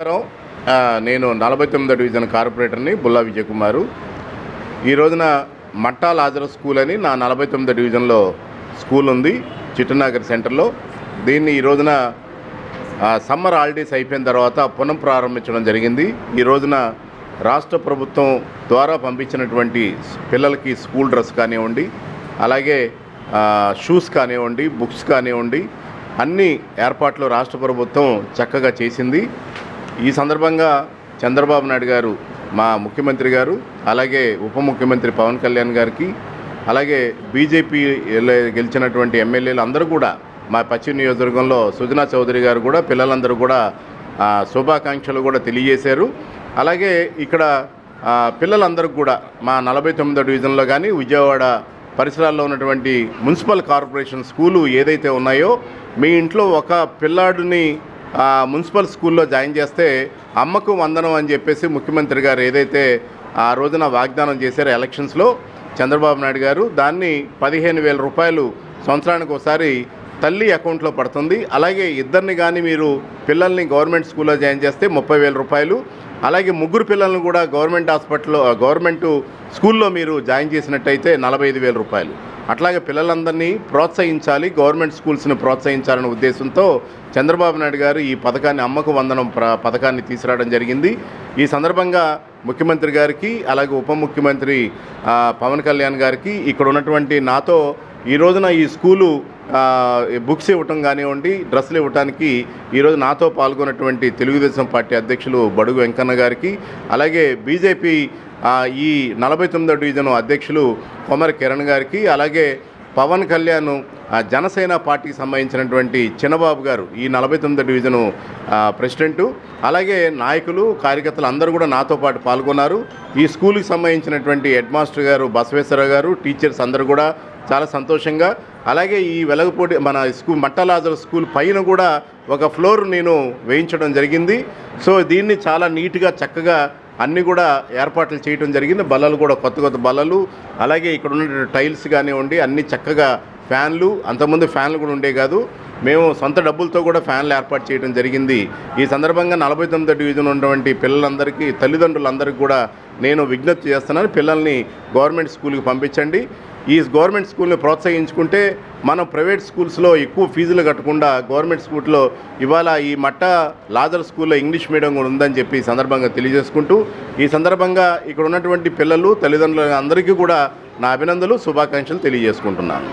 నమస్కారం. నేను నలభై తొమ్మిదో డివిజన్ కార్పొరేటర్ని బుల్లా విజయకుమారు. ఈ రోజున మట్టా లాజర్ స్కూల్ అని నా నలభై తొమ్మిదో డివిజన్లో స్కూల్ ఉంది చిట్టునగర్ సెంటర్లో. దీన్ని ఈ రోజున సమ్మర్ హాలిడేస్ అయిపోయిన తర్వాత పునః ప్రారంభించడం జరిగింది. ఈ రోజున రాష్ట్ర ప్రభుత్వం ద్వారా పంపించినటువంటి పిల్లలకి స్కూల్ డ్రెస్ కానివ్వండి అలాగే షూస్ కానివ్వండి బుక్స్ కానివ్వండి అన్ని ఏర్పాట్లు రాష్ట్ర ప్రభుత్వం చక్కగా చేసింది. ఈ సందర్భంగా చంద్రబాబు నాయుడు గారు మా ముఖ్యమంత్రి గారు అలాగే ఉప ముఖ్యమంత్రి పవన్ కళ్యాణ్ గారికి అలాగే బీజేపీ గెలిచినటువంటి ఎమ్మెల్యేలు అందరూ కూడా మా పశ్చిమ నియోజకవర్గంలో సుజనా చౌదరి గారు కూడా పిల్లలందరూ కూడా శుభాకాంక్షలు కూడా తెలియజేశారు. అలాగే ఇక్కడ పిల్లలందరూ పిల్లలందరికీ కూడా మా నలభై తొమ్మిదో డివిజన్లో కానీ విజయవాడ పరిసరాల్లో ఉన్నటువంటి మున్సిపల్ కార్పొరేషన్ స్కూలు ఏదైతే ఉన్నాయో మీ ఇంట్లో ఒక పిల్లాడిని మున్సిపల్ స్కూల్లో జాయిన్ చేస్తే అమ్మకు వందనం అని చెప్పేసి ముఖ్యమంత్రి గారు ఏదైతే ఆ రోజున వాగ్దానం చేశారో ఎలక్షన్స్లో చంద్రబాబు నాయుడు గారు దాన్ని పదిహేను వేల రూపాయలు సంవత్సరానికి ఒకసారి తల్లి అకౌంట్లో పడుతుంది. అలాగే ఇద్దరిని కానీ మీరు పిల్లల్ని గవర్నమెంట్ స్కూల్లో జాయిన్ చేస్తే ముప్పై వేల రూపాయలు. అలాగే ముగ్గురు పిల్లల్ని కూడా గవర్నమెంట్ హాస్పిటల్లో గవర్నమెంట్ స్కూల్లో మీరు జాయిన్ చేసినట్టయితే నలభై ఐదు వేల రూపాయలు. అట్లాగే పిల్లలందరినీ ప్రోత్సహించాలి గవర్నమెంట్ స్కూల్స్ని ప్రోత్సహించాలనే ఉద్దేశంతో చంద్రబాబు నాయుడు గారు ఈ పథకాన్ని అమ్మకు వందనం ప్ర పథకాన్ని తీసుకురావడం జరిగింది. ఈ సందర్భంగా ముఖ్యమంత్రి గారికి అలాగే ఉప ముఖ్యమంత్రి పవన్ కళ్యాణ్ గారికి ఇక్కడ ఉన్నటువంటి నాతో ఈ రోజున ఈ స్కూలు బుక్స్ ఇవ్వటం కానివ్వండి డ్రెస్సులు ఇవ్వటానికి ఈరోజు నాతో పాల్గొన్నటువంటి తెలుగుదేశం పార్టీ అధ్యక్షులు బడుగు వెంకన్న గారికి అలాగే బీజేపీ ఈ నలభై తొమ్మిదో డివిజన్ అధ్యక్షులు కొమర కిరణ్ గారికి అలాగే పవన్ కళ్యాణ్ జనసేన పార్టీకి సంబంధించినటువంటి చిన్నబాబు గారు ఈ నలభై తొమ్మిదో డివిజను ప్రెసిడెంటు అలాగే నాయకులు కార్యకర్తలు అందరూ కూడా నాతో పాటు పాల్గొన్నారు. ఈ స్కూల్కి సంబంధించినటువంటి హెడ్ మాస్టర్ గారు బసవేశ్వర గారు టీచర్స్ అందరూ కూడా చాలా సంతోషంగా అలాగే ఈ వెలగపూడి మన స్కూల్ మట్టలాజర్ స్కూల్ పైన కూడా ఒక ఫ్లోర్ నేను వేయించడం జరిగింది. సో దీన్ని చాలా నీట్గా చక్కగా అన్నీ కూడా ఏర్పాట్లు చేయడం జరిగింది. బల్లలు కూడా కొత్త కొత్త బల్లలు. అలాగే ఇక్కడ ఉన్న టైల్స్ కానివ్వండి అన్నీ చక్కగా ఫ్యాన్లు. అంతకుముందు ఫ్యాన్లు కూడా ఉండే కాదు. మేము సొంత డబ్బులతో కూడా ఫ్యాన్లు ఏర్పాటు చేయడం జరిగింది. ఈ సందర్భంగా నలభై తొమ్మిదో డివిజన్ ఉన్నటువంటి పిల్లలందరికీ తల్లిదండ్రులందరికీ కూడా నేను విజ్ఞప్తి చేస్తున్నాను. పిల్లల్ని గవర్నమెంట్ స్కూల్కి పంపించండి. ఈ గవర్నమెంట్ స్కూల్ని ప్రోత్సహించుకుంటే మనం ప్రైవేట్ స్కూల్స్లో ఎక్కువ ఫీజులు కట్టకుండా గవర్నమెంట్ స్కూల్లో ఇవాళ ఈ మట్ట లాజర్ స్కూల్లో ఇంగ్లీష్ మీడియం కూడా ఉందని చెప్పి సందర్భంగా తెలియజేసుకుంటూ ఈ సందర్భంగా ఇక్కడ ఉన్నటువంటి పిల్లలు తల్లిదండ్రులు అందరికీ కూడా నా అభినందనలు శుభాకాంక్షలు తెలియజేసుకుంటున్నాను.